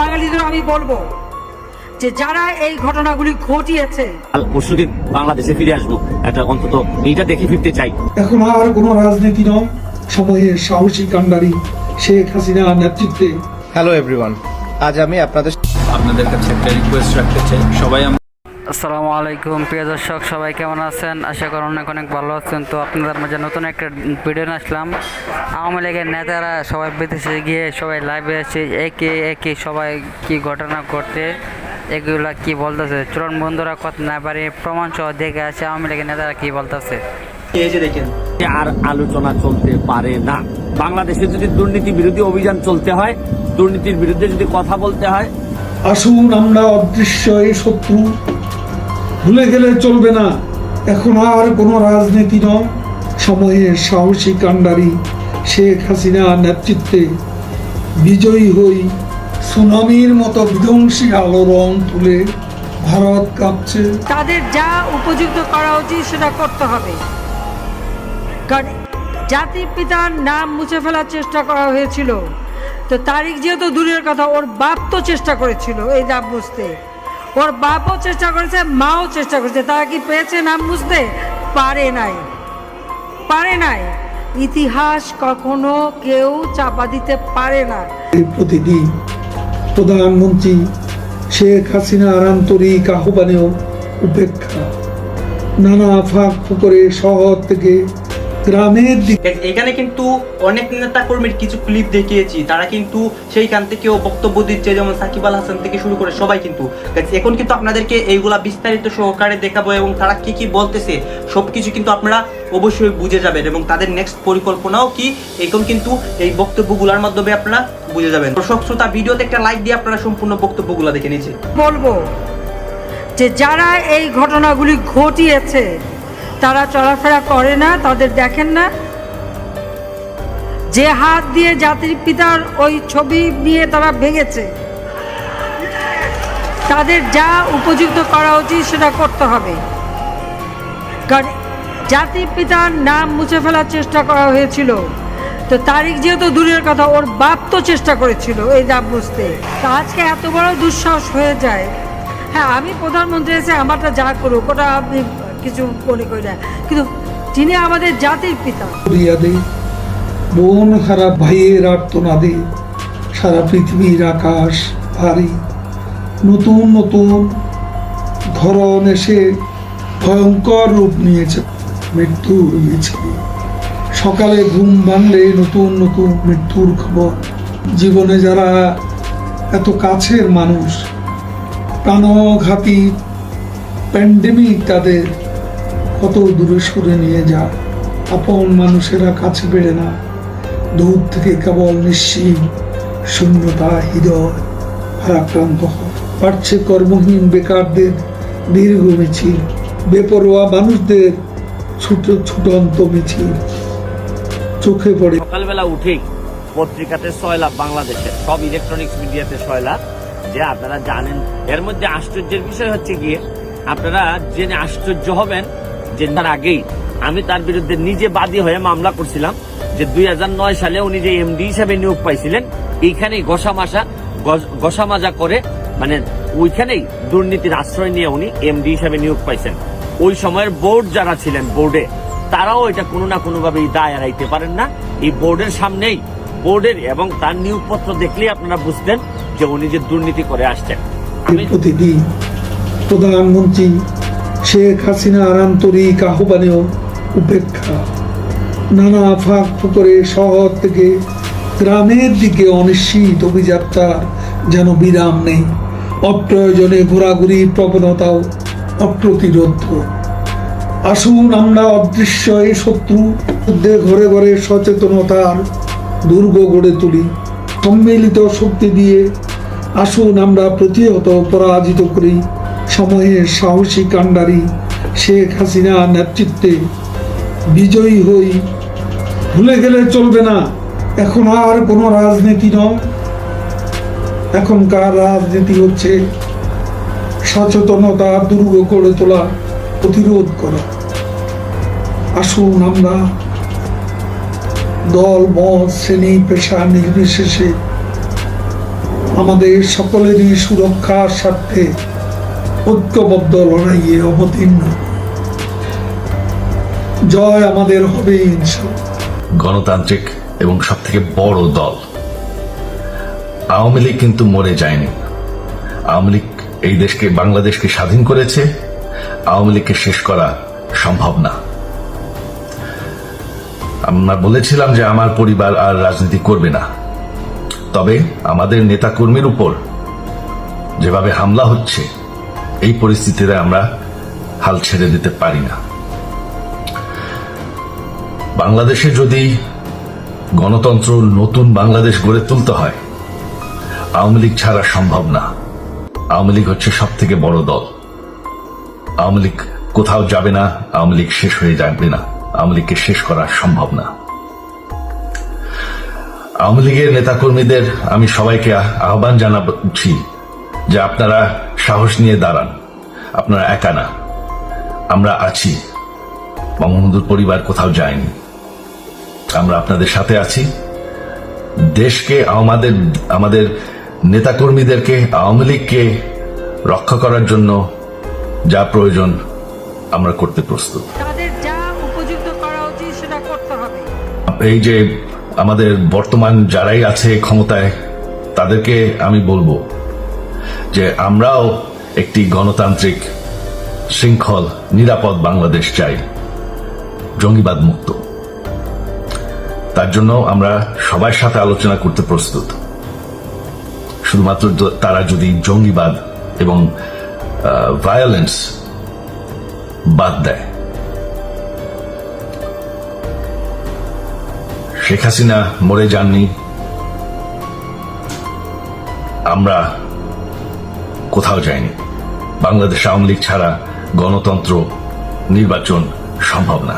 বাঙালিদের আমি বলব যে যারা এই ঘটনাগুলি ঘটিয়েছে পরশুদিন বাংলাদেশে ফিরে আসব। একটা অন্তত এইটা দেখে ফিরতে চাই। এখন আর কোনো রাজনীতি নয় সময়ে সাহসী কান্ডারি শেখ হাসিনা নেতৃত্বে। হ্যালো এভরিওয়ান আজ আমি আপনাদের আপনাদের কাছে একটা রিকোয়েস্ট রাখতে চাই। সবাই আমরা আসসালামু আলাইকুম প্রিয় দর্শক সবাই কেমন আছেন? আশা করি অনেক অনেক ভালো আছেন। তো আপনাদের মাঝে নতুন একটা ভিডিও আসলাম। আওয়ামী লীগের নেতারা সবাই বিদেশে গিয়ে সবাই লাইভে এসে একে একে সবাই কি ঘটনা ঘটে এগুলা কি বলতেছে? চরণ বন্ধুরা কথা না পারে প্রমাণ সহ দেখে আছে আওয়ামী লীগের নেতারা কি বলতেছে। দেখেন আর আলোচনা চলতে পারে না। বাংলাদেশে যদি দুর্নীতি বিরোধী অভিযান চলতে হয় দুর্নীতির বিরুদ্ধে যদি কথা বলতে হয় আসুন আমরা অদৃশ্য এই শত্রু ভুলে গেলে চলবে না। এখন আর কোনো রাজনীতি নয়। সময়ে সাহসী কাণ্ডারি শেখ হাসিনা নেতৃত্বে বিজয়ী হই সুনামির মতো বিধ্বংসী আলোড়ন তুলে ভারত কাঁপছে। তাদের যা উপযুক্ত করা উচিত সেটা করতে হবে। কারণ জাতির পিতার নাম মুছে ফেলার চেষ্টা করা হয়েছিল। তো তারিখ যেহেতু দূরের কথা, ওর বাপ তো চেষ্টা করেছিল, এই নাম মুছতে ওর বাপও চেষ্টা করেছে, মাও চেষ্টা করেছে, তারা কি পেয়েছে নাম বুঝতে পারে নাই। পারে নাই। ইতিহাস কখনো কেউ চাপা দিতে পারে না। প্রতিদিন প্রধানমন্ত্রী শেখ হাসিনার আন্তরিক আহ্বানেও উপেক্ষা। নানা ফাঁক ফুকরে শহর থেকে গ্রামের দিকে এখানে কিন্তু অনেক নেতা কর্মীর কিছু ক্লিপ দেখিয়েছি। তারা কিন্তু সেইখান থেকেও বক্তব্য দিচ্ছে যেমন সাকিব আল হাসান থেকে শুরু করে সবাই কিন্তু। এখন কিন্তু আপনাদেরকে এইগুলা বিস্তারিত সহকারে দেখাবো এবং তারা কি কি বলতেছে সবকিছু কিন্তু আপনারা অবশ্যই বুঝে যাবেন এবং তাদের নেক্সট পরিকল্পনাও কি এখন কিন্তু এই বক্তব্যগুলোর মাধ্যমে আপনারা বুঝে যাবেন। দর্শক শ্রোতা ভিডিওতে একটা লাইক দিয়ে আপনারা সম্পূর্ণ বক্তব্যগুলো দেখে নিচ্ছে বলব যে যারা এই ঘটনাগুলি ঘটিয়েছে তারা চলাফেরা করে না, তাদের দেখেন না। যে হাত দিয়ে জাতির পিতার ওই ছবি নিয়ে তারা ভেঙেছে, তাদের যা উপযুক্ত করা উচিত সেটা করতে হবে। কারণ জাতির পিতার নাম মুছে ফেলার চেষ্টা করা হয়েছিল। তো তারিখ যেহেতু দূরের কথা, ওর বাপ তো চেষ্টা করেছিল এই নাম বুঝতে। তো আজকে এত বড় দুঃসাহস হয়ে যায়। হ্যাঁ আমি প্রধানমন্ত্রী এসে আমারটা যা করুক, ওটা আমি কিছু মনে করি না। কিন্তু তিনি আমাদের জাতির পিতা। সারা পৃথিবীর আকাশ ভারী। নতুন নতুন ধরন এসে ভয়ঙ্কর রূপ নিয়েছে মিছিল সকালে ঘুম ভাঙলে নতুন নতুন মৃত্যুর খবর। জীবনে যারা এত কাছের মানুষ, প্রাণঘাতী প্যান্ডেমিক তাদের কত দূরে সরে নিয়ে যায় আপন মানুষেরা কাছে পেরে না। দূর থেকে কেবল নিশ্চিত শূন্যতা, হৃদয়, ভারাক্রান্ত হয় কর্মহীন বেকারদের দীর্ঘ মিছিল। বেপরোয়া মানুষদের ছোট ছুটন্ত মিছিল। চোখে পড়ে সকালবেলা উঠেই পত্রিকাতে সয়লাভ বাংলাদেশের। সব ইলেকট্রনিক্স মিডিয়াতে সয়লাভ। যে আপনারা জানেন। এর মধ্যে আশ্চর্যের বিষয় হচ্ছে গিয়ে, আপনারা জেনে আশ্চর্য হবেন যে তার আগেই। আমি তার বিরুদ্ধে নিজে বাদী হয়ে মামলা করছিলাম যে, দুই সালে উনি যে এমডি হিসেবে নিয়োগ পাইছিলেন, এইখানেই ঘষামাশা ঘষামাজা করে মানে ওইখানেই দুর্নীতির আশ্রয় নিয়ে উনি এমডি হিসেবে নিয়োগ পাইছেন। ওই সময়ের বোর্ড যারা ছিলেন বোর্ডে, তারাও এটা কোনো না কোনো ভাবে দায় এড়াইতে পারেন না। এই বোর্ডের সামনেই, বোর্ডের এবং তার নিয়োগপত্র দেখলেই আপনারা বুঝতেন যে উনি যে দুর্নীতি করে আসছেন। প্রধানমন্ত্রী শেখ হাসিনার আন্তরিক আহ্বানেও উপেক্ষা। নানা ফাঁক ফুকরে শহর থেকে গ্রামের দিকে অনিশ্চিত অভিযাত্রার যেন বিরাম নেই। অপ্রয়োজনে ঘোরাঘুরির প্রবণতাও অপ্রতিরোধ। আসুন আমরা অদৃশ্য এই শত্রু মধ্যে ঘরে ঘরে সচেতনতার দুর্গ গড়ে তুলি। সম্মিলিত শক্তি দিয়ে আসুন আমরা প্রতিহত, পরাজিত করি। সময়ের সাহসী কাণ্ডারি শেখ হাসিনা নেতৃত্বে বিজয়ী হই। ভুলে গেলে চলবে না। এখন আর কোনো রাজনীতি নয়। এখনকার রাজনীতি হচ্ছে সচেতনতা দুর্গ গড়ে তোলা, প্রতিরোধ করা। আসুন আমরা দল, মত, শ্রেণি, পেশা নির্বিশেষে আমাদের সকলেরই সুরক্ষার স্বার্থে ঐক্যবদ্ধ লড়াইয়ে অবতীর্ণ। জয় আমাদের হবে গণতান্ত্রিক এবং সব থেকে বড় দল। আওয়ামী লীগ কিন্তু মরে যায়নি। আওয়ামী লীগ এই দেশকে, বাংলাদেশকে স্বাধীন করেছে। আওয়ামী লীগকে শেষ করা সম্ভব না। আমরা বলেছিলাম যে আমার পরিবার আর রাজনীতি করবে না। তবে আমাদের নেতাকর্মীর উপর যেভাবে হামলা হচ্ছে এই পরিস্থিতিতে আমরা হাল ছেড়ে দিতে পারি না। বাংলাদেশে যদি গণতন্ত্র নতুন বাংলাদেশ গড়ে তুলতে হয়, আওয়ামী লীগ ছাড়া সম্ভব না। আওয়ামী লীগ হচ্ছে সব থেকে বড় দল। আওয়ামী লীগ কোথাও যাবে না, আওয়ামী লীগ শেষ হয়ে যাবে না, আওয়ামী লীগকে শেষ করা সম্ভব না। আওয়ামী লীগের নেতাকর্মীদের আমি সবাইকে আহ- আহ্বান জানাচ্ছি যে আপনারা সাহস নিয়ে দাঁড়ান। আপনারা একা না। আমরা আছি। বঙ্গবন্ধুর পরিবার কোথাও যায়নি। আমরা আপনাদের সাথে আছি। দেশকে আমাদের আমাদের নেতাকর্মীদেরকে আওয়ামী লীগকে রক্ষা করার জন্য যা প্রয়োজন আমরা করতে প্রস্তুত। এই যে আমাদের বর্তমান যারাই আছে ক্ষমতায় তাদেরকে আমি বলব যে আমরাও একটি গণতান্ত্রিক শৃঙ্খল, নিরাপদ বাংলাদেশ চাই। জঙ্গিবাদ মুক্ত। তার জন্য আমরা সবার সাথে আলোচনা করতে প্রস্তুত। শুধুমাত্র তারা যদি জঙ্গিবাদ এবং ভায়োলেন্স বাদ দেয়। শেখ হাসিনা মরে যাননি। আমরা কোথাও যায়নি। বাংলাদেশ আওয়ামী লীগ ছাড়া গণতন্ত্র নির্বাচন সম্ভব না।